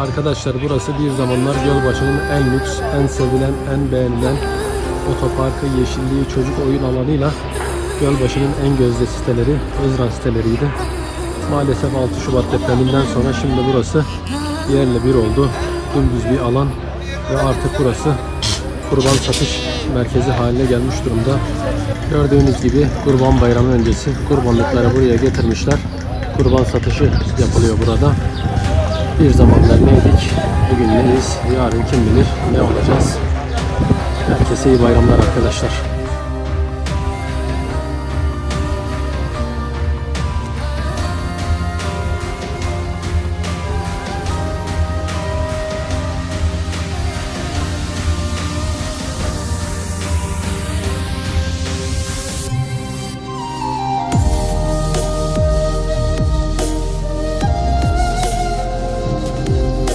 Arkadaşlar burası bir zamanlar Gölbaşı'nın en lüks, en sevilen, en beğenilen otoparkı, yeşilliği, çocuk oyun alanıyla Gölbaşı'nın en gözde siteleri Özran siteleriydi. Maalesef 6 Şubat depreminden sonra şimdi burası yerle bir oldu. Dümdüz bir alan ve artık burası kurban satış merkezi haline gelmiş durumda. Gördüğünüz gibi Kurban Bayramı öncesi kurbanlıkları buraya getirmişler. Kurban satışı yapılıyor burada. Bir zamanlar neydik, bugün neyiz, yarın kim bilir ne olacağız. Herkese iyi bayramlar arkadaşlar.